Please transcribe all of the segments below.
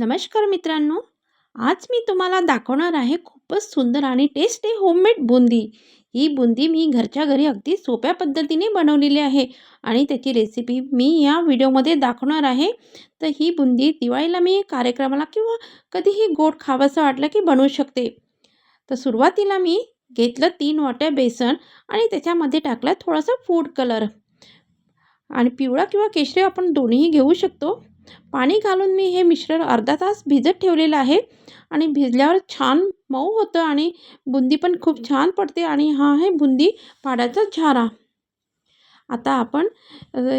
नमस्कार मित्रांनो आज मी तुम्हाला दाखवणार आहे खूपच सुंदर आणि टेस्टी होममेड बुंदी. ही बुंदी मी घरच्या घरी अगदी सोप्या पद्धतीने बनवलेली आहे आणि त्याची रेसिपी मी या व्हिडिओमध्ये दाखवणार आहे. तर ही बुंदी दिवाळीला मी कार्यक्रमाला किंवा कधीही गोड खावंसं वाटलं की बनवू शकते. तर सुरुवातीला मी घेतलं तीन वाट्या बेसन आणि त्याच्यामध्ये टाकलं थोडंसं फूड कलर. आणि पिवळा किंवा केशरी आपण दोन्हीही घेऊ शकतो. पाणी घालून मी हे मिश्रण अर्धा तास भिजत ठेवलेलं आहे आणि भिजल्यावर छान मऊ होतं आणि बुंदी पण खूप छान पडते आणि हा आहे बुंदी पाडाचा झारा. आता आपण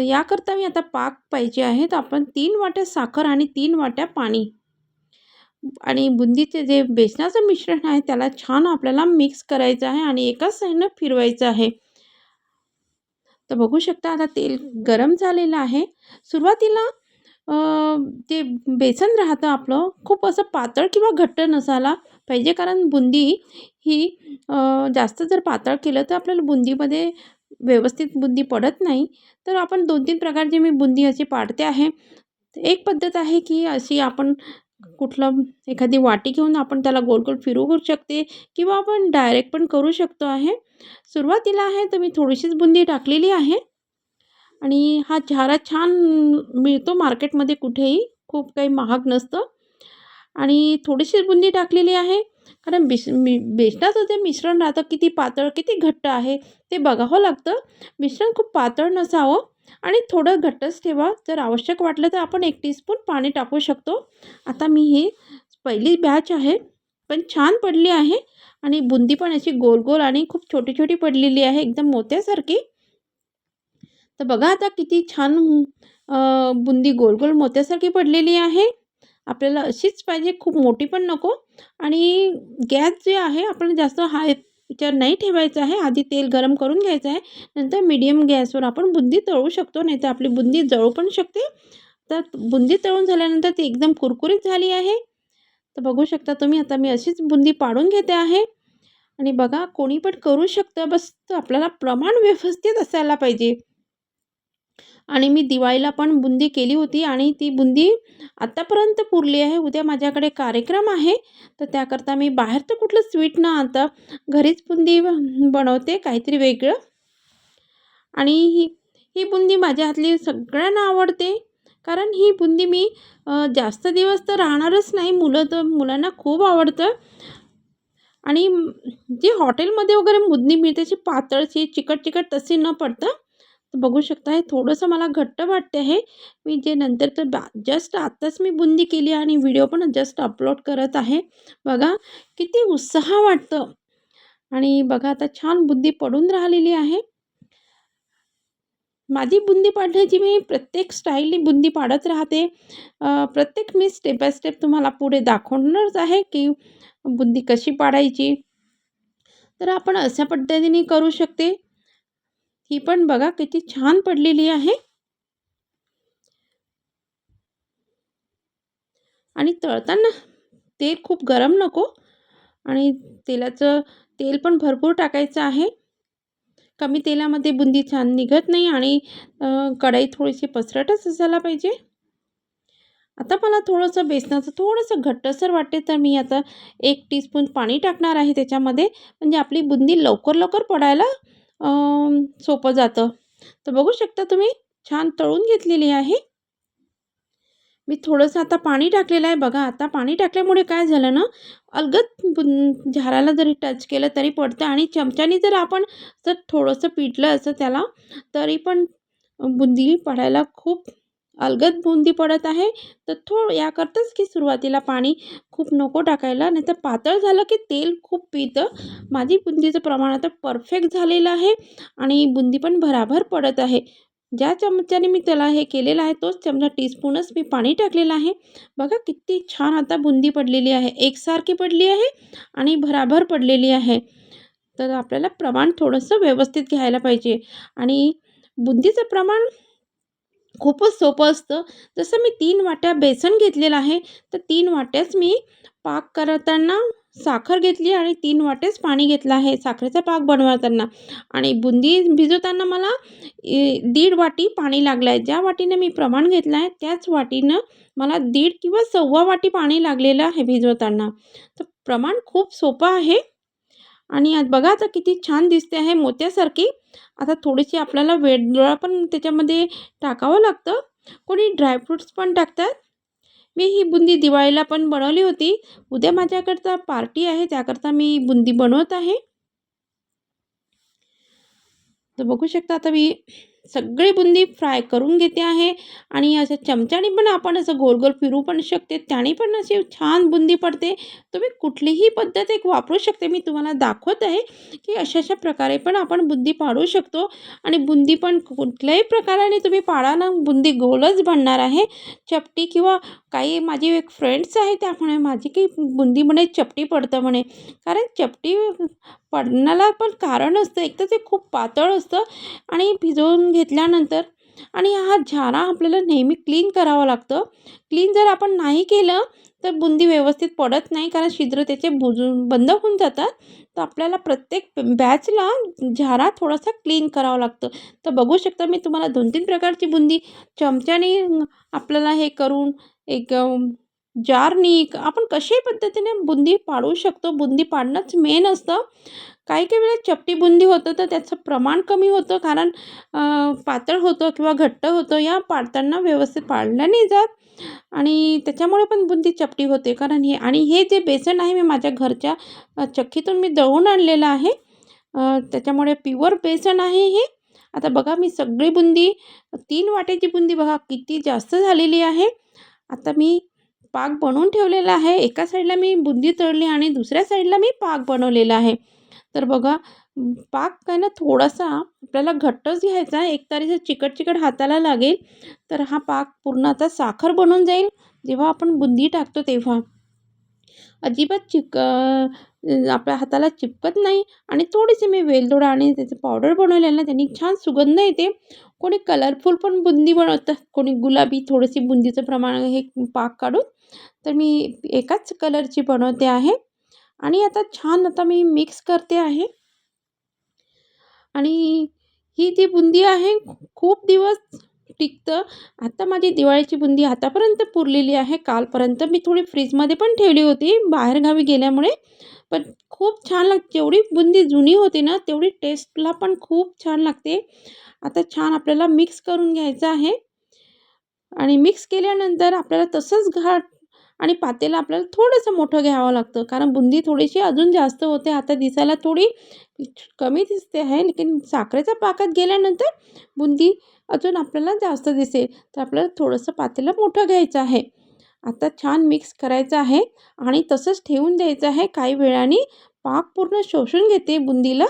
याकरता मी आता पाक पाहिजे आहे तर आपण तीन वाट्या साखर आणि तीन वाट्या पाणी. आणि बुंदीचे जे बेसनाचं मिश्रण आहे त्याला छान आपल्याला मिक्स करायचं आहे आणि एकाच साईडनं फिरवायचं आहे. तर बघू शकता आता तेल गरम झालेलं आहे. सुरुवातीला ते बेसन राहतं आपलं. खूप असं पातळ किंवा घट्ट नसायला पाहिजे. कारण बुंदी ही जास्त जर पातळ केलं तर आपल्याला बुंदीमध्ये व्यवस्थित बुंदी पडत नाही. तर आपण दोन तीन प्रकारची मी बुंदी अशी पाडते आहे एक पद्धत आहे की अशी आपण कुठलं एखादी वाटी घेऊन आपण त्याला गोल गोल फिरवू करू शकते किंवा आपण डायरेक्ट पण करू शकतो आहे. सुरुवातीला आहे तर मी थोडीशीच बुंदी टाकलेली आहे. आणि हा चारा छान मिळतो मार्केटमध्ये कुठेही खूप काही महाग नसतं. आणि थोडीशी बुंदी टाकलेली आहे कारण बिश मी बेसनाचं जे मिश्रण राहतं किती पातळ किती घट्ट आहे ते बघावं लागतं. मिश्रण खूप पातळ नसावं आणि थोडं घट्टच ठेवा. जर आवश्यक वाटलं तर आपण एक टीस्पून पाणी टाकू शकतो. आता मी ही पहिली बॅच आहे पण छान पडली आहे. आणि बुंदी पण अशी गोल गोल आणि खूप छोटी छोटी पडलेली आहे एकदम मोत्यासारखी. तर बघा आता किती छान बुंदी गोल गोल मोत्यासारखी पडलेली आहे. आपल्याला अशीच पाहिजे खूप मोठी पण नको. आणि गॅस जे आहे आपण जास्त हाय नाही ठेवायचं आहे. आधी तेल गरम करून घ्यायचं आहे. नंतर मीडियम गॅसवर आपण बुंदी तळू शकतो नाही तर आपली बुंदी जळू पण शकते. तर बुंदी तळून झाल्यानंतर ती एकदम कुरकुरीत झाली आहे. तर बघू शकता तुम्ही आता मी अशीच बुंदी पाडून घेते आहे. आणि बघा कोणी पण करू शकतं बस आपल्याला प्रमाण व्यवस्थित असायला पाहिजे. आणि मी दिवाळीला पण बुंदी केली होती आणि ती बुंदी आत्तापर्यंत पुरली आहे. उद्या माझ्याकडे कार्यक्रम आहे. तर त्याकरता मी बाहेर तर कुठलं स्वीट न आता घरीच बुंदी बनवते काहीतरी वेगळं. आणि ही ही बुंदी माझ्या हातली सगळ्यांना आवडते. कारण ही बुंदी मी जास्त दिवस तर राहणारच नाही. मुलं तर मुलांना खूप आवडतं. आणि जी हॉटेलमध्ये वगैरे बुंदी मिळते अशी पातळशी चिकट चिकट तशी न पडतं बघू शकता हे थोडंसं मला घट्ट वाटते आहे. मी जे नंतर तर बा जस्ट आत्ताच मी बुंदी केली आणि व्हिडिओ पण जस्ट अपलोड करत आहे. बघा किती उत्साह वाटतं. आणि बघा आता छान बुंदी पडून राहिलेली आहे. माझी बुंदी पाडण्याची मी प्रत्येक स्टाईलनी बुंदी पाडत राहते. प्रत्येक मी स्टेप बाय स्टेप तुम्हाला पुढे दाखवणारच आहे की बुंदी कशी पाडायची. तर आपण अशा पद्धतीने करू शकते. ही पण बघा किती छान पडलेली आहे. आणि तळताना तेल खूप गरम नको आणि तेलाचं तेल पण भरपूर टाकायचं आहे. कमी तेलामध्ये बुंदी छान निघत नाही आणि कढई थोडीशी पसरटच असायला पाहिजे. आता मला थोडंसं बेसनाचं थोडंसं घट्टसर वाटते तर मी आता एक टीस्पून पाणी टाकणार आहे त्याच्यामध्ये. म्हणजे आपली बुंदी लवकर लवकर पडायला सोपं जातं. तर बघू शकता तुम्ही छान तळून घेतलेली आहे. मी थोडंसं आता पाणी टाकलेलं आहे. बघा आता पाणी टाकल्यामुळे काय झालं ना अलगद झाडाला जरी टच केलं तरी पडतं आणि चमच्याने जर आपण जर थोडंसं पिटलं असं त्याला तरी पण बुंदी पडायला खूप अलगद बुंदी पडत आहे तर थोडं याकरताच की सुरुवातीला पाणी खूप नको टाकायला नाही तर पातळ झालं की तेल खूप पितं. माझी बुंदीचं प्रमाण आता परफेक्ट झालेलं आहे आणि बुंदी पण भराभर पडत आहे. ज्या चमच्याने मी त्याला हे केलेलं आहे तोच चमचा टीस्पूनच मी पाणी टाकलेलं आहे. बघा किती छान आता बुंदी पडलेली आहे. एकसारखी पडली आहे आणि भराभर पडलेली आहे. तर आपल्याला प्रमाण थोडंसं व्यवस्थित घ्यायला पाहिजे. आणि बुंदीचं प्रमाण खूपच सोपं असतं. जसं मी तीन वाट्या बेसन घेतलेलं आहे तर तीन वाट्याच मी पाक करताना साखर घेतली आणि तीन वाटेच पाणी घेतलं आहे साखरेचा पाक बनवताना. आणि बुंदी भिजवताना मला ए दीड वाटी पाणी लागलं आहे ज्या वाटीने मी प्रमाण घेतलं आहे त्याच वाटीनं मला दीड किंवा सव्वा वाटी पाणी लागलेलं आहे भिजवताना. तर प्रमाण खूप सोपं आहे. आणि आज बघा आता किती छान दिसते आहे मोत्यासारखी. आता थोडीशी आपल्याला वेलदोडा पण त्याच्यामध्ये टाकावं लागतं. कोणी ड्रायफ्रूट्स पण टाकतात. मी ही बुंदी दिवाळीला पण बनवली होती. उद्या माझ्याकडचा पार्टी आहे त्याकरता मी बुंदी बनवत आहे. तर बघू शकता आता मी सगळी बुंदी फ्राय करून घेते आहे. आणि असं चमच्याने पण आपण असं गोल गोल फिरू पण शकते. त्याने पण अशी छान बुंदी पडते. तुम्ही कुठलीही पद्धत एक वापरू शकते. मी तुम्हाला दाखवत आहे की अशा अशा प्रकारे पण आपण बुंदी पाडू शकतो. आणि बुंदी पण कुठल्याही प्रकाराने तुम्ही पाडा ना बुंदी गोलच बनणार आहे. चपटी किंवा काही माझी एक फ्रेंड्स आहे त्यामुळे माझी काही बुंदी म्हणे चपटी पडतं म्हणे. कारण चपटी पडण्याला पण कारण असतं. एक तर ते खूप पातळ असतं आणि भिजवून घेतल्यानंतर आणि हा झारा आपल्याला नेहमी क्लीन करावं लागतं. क्लीन जर आपण नाही केलं तर बुंदी व्यवस्थित पडत नाही कारण छिद्र त्याचे बुजून बंद होऊन जातात. तर आपल्याला प्रत्येक बॅचला झारा थोडासा क्लीन करावा लागतं. तर बघू शकता मी तुम्हाला दोन तीन प्रकारची बुंदी चमच्याने आपल्याला हे करून एक जारनिक आपण कशाही पद्धतीने बुंदी पाडू शकतो. बुंदी पाडणंच मेन असतं. काही काही वेळेस चपटी बुंदी होतं तर त्याचं प्रमाण कमी होतं. कारण पातळ होतं किंवा घट्ट होतं. या पाडताना व्यवस्थित पाडलं नाही जात. आणि त्याच्यामुळे पण बुंदी चपटी होते. कारण हे आणि हे जे बेसन आहे मी माझ्या घरच्या चक्कीतून मी दळून आणलेलं आहे. त्याच्यामुळे प्युअर बेसन आहे हे. आता बघा मी सगळी बुंदी तीन वाट्याची बुंदी बघा किती जास्त झालेली आहे. आता मी पाक बनवून ठेवलेला आहे. एका साईडला मी बुंदी तळली आणि दुसऱ्या साईडला मी पाक बनवलेला आहे. तर बघा पाक काय ना थोडासा आपल्याला घट्टच घ्यायचा आहे. एक तरी चिकट चिकट हाताला लागेल तर हा पाक पूर्ण आता साखर बनून जाईल जेव्हा आपण बुंदी टाकतो तेव्हा. अजिबात चिक आपल्या हाताला चिपकत नाही आणि थोडीशी मी वेलदोडा आणि त्याचं पावडर बनवलेलं ना त्यांनी छान सुगंध येते. कोणी कलरफुल पण बुंदी बनवतात कोणी गुलाबी थोडीशी बुंदीचं प्रमाण हे पाक काढून तर मी एकाच कलरची बनवते आहे. आणि आता छान आता मी मिक्स करते आहे. आणि ही जी बुंदी आहे खूप दिवस टिकतं. आता माझी दिवाळीची बुंदी आतापर्यंत पुरलेली आहे. कालपर्यंत मी थोडी फ्रीजमध्ये पण ठेवली होती बाहेरगावी गेल्यामुळे. पण खूप छान लाग जेवढी बुंदी जुनी होती ना तेवढी टेस्टला पण खूप छान लागते. आता छान आपल्याला मिक्स करून घ्यायचं आहे. आणि मिक्स केल्यानंतर आपल्याला तसंच घाट आणि पातेलं आपल्याला थोडंसं मोठं घ्यावं लागतं. कारण बुंदी थोडीशी अजून जास्त होते. आता दिसायला थोडी कमी दिसते आहे. लेकिन साखरेच्या पाकात गेल्यानंतर बुंदी अजून आपल्याला जास्त दिसेल. तर आपल्याला थोडंसं पातेलं मोठं घ्यायचं आहे. आता छान मिक्स करायचं आहे. आणि तसंच ठेवून द्यायचं आहे. काही वेळाने पाक पूर्ण शोषून घेते बुंदीला.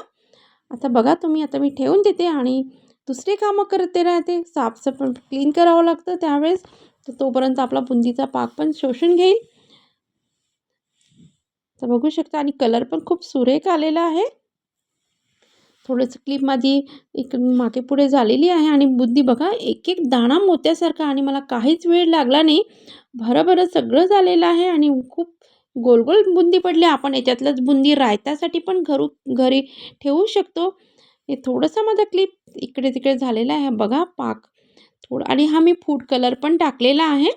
आता बघा तुम्ही आता मी ठेवून देते आणि दुसरे कामं करते राहते. साफसफाई क्लीन करावं लागतं. त्यावेळेस तर तोपर्यंत आपला बुंदीचा पाक पण शोषून घेईल. तर बघू शकता आणि कलर पण खूप सुरेख आलेला आहे. थोडंसं क्लिप माझी एक मागे पुढे झालेली आहे आणि बुंदी बघा एक एक दाणा मोत्यासारखा आणि मला काहीच वेळ लागला नाही. भरभरं सगळं झालेलं आहे आणि खूप गोल गोल बुंदी पडली. आपण याच्यातलंच बुंदी रायतासाठी पण घरू घरी ठेवू शकतो. हे थोडंसं माझा क्लिप इकडे तिकडे झालेला आहे. बघा पाक थोडं आणि हा मी फूड कलर पण टाकलेला आहे.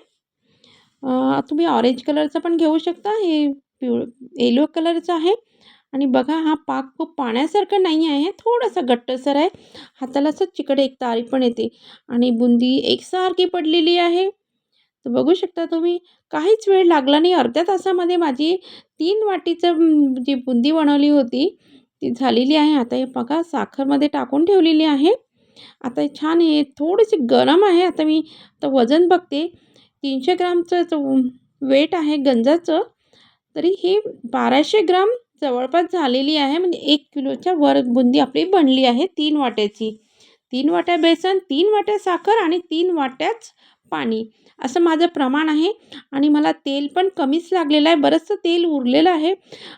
तुम्ही ऑरेंज कलरचा पण घेऊ शकता. हे पिव येलो कलरचा आहे. आणि बघा हा पाक खूप पाण्यासारखं नाही आहे. थोडासा गट्टसर आहे. हाताला असं चिकट एक तारी पण येते. आणि बुंदी एकसारखी पडलेली आहे. तर बघू शकता तुम्ही काहीच वेळ लागला नाही. अर्ध्या तासामध्ये माझी तीन वाटीचं जी बुंदी बनवली होती ती झालेली आहे. आता हे बघा साखरमध्ये टाकून ठेवलेली आहे. आता छान हे थोडेसे गरम आहे. आता मी आता वजन बघते. तीनशे ग्रामचं वेट आहे गंजाचं तरी हे बाराशे ग्राम जवळपास झालेली आहे. म्हणजे एक किलोच्या वर बुंदी आपली बनली आहे तीन वाट्याची. तीन वाट्या बेसन तीन वाट्या साखर आणि तीन वाट्याच पाणी. असं माझं प्रमाण आहे आणि मला तेल पण कमीच लागलेलं आहे. बरंचसं तेल उरलेलं आहे.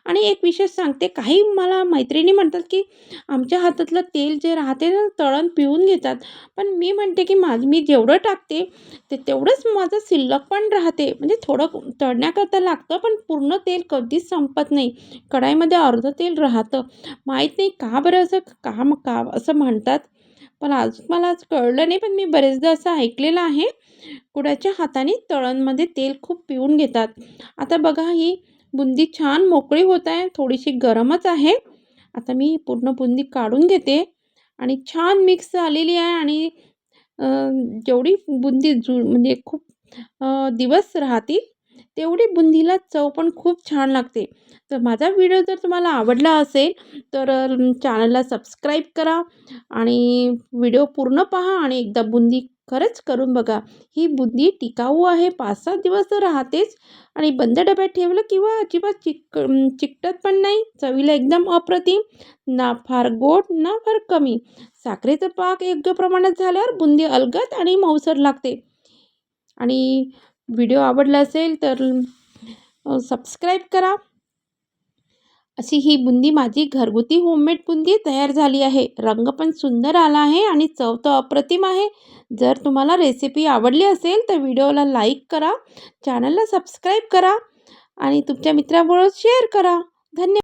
आणि एक विशेष सांगते काही मला मैत्रिणी म्हणतात की आमच्या हातातलं तेल जे राहते ना तळण पिऊन घेतात. पण मी म्हणते की माझ मी जेवढं टाकते ते तेवढंच माझं शिल्लक पण राहते. म्हणजे थोडं तळण्याकरता लागतं पण पूर्ण तेल कधीच संपत नाही. कढाईमध्ये अर्धं तेल राहतं. माहीत नाही का बरं असं का मग का असं म्हणतात? पण आज मला आज कळलं नाही पण मी बरेचदा असं ऐकलेलं आहे. कुडाच्या हाताने तळणमध्ये तेल खूप पिऊन घेतात. आता बघा ही बुंदी छान मोकळी होत आहे. थोडीशी गरमच आहे. आता मी पूर्ण बुंदी काढून घेते आणि छान मिक्स झालेली आहे आणि जेवढी बुंदी जु म्हणजे खूप दिवस राहतील तेवढी बुंदीला चव पण खूप छान लागते. तर माझा व्हिडिओ जर तुम्हाला आवडला असेल तर चॅनलला सबस्क्राईब करा आणि व्हिडिओ पूर्ण पहा आणि एकदा बुंदी खरंच करून बघा. ही बुंदी टिकाऊ आहे पाच सात दिवस तर राहतेच. आणि बंद डब्यात ठेवलं किंवा अजिबात चिक चिकटत पण नाही. चवीला एकदम अप्रतिम. ना फार गोड ना फार कमी. साखरेचं पाक योग्य प्रमाणात झाल्यावर बुंदी अलगत आणि मऊसर लागते. आणि व्हिडिओ आवडला असेल तर सबस्क्राईब करा. अशी ही बुंदी माझी घरगुती होममेड बुंदी तयार झाली आहे. रंग पण सुंदर आला आहे आणि चव तर अप्रतिम आहे. जर तुम्हाला रेसिपी आवडली असेल तर व्हिडिओला लाईक करा चॅनलला सबस्क्राईब करा आणि तुमच्या मित्राबरोबर शेअर करा. धन्यवाद.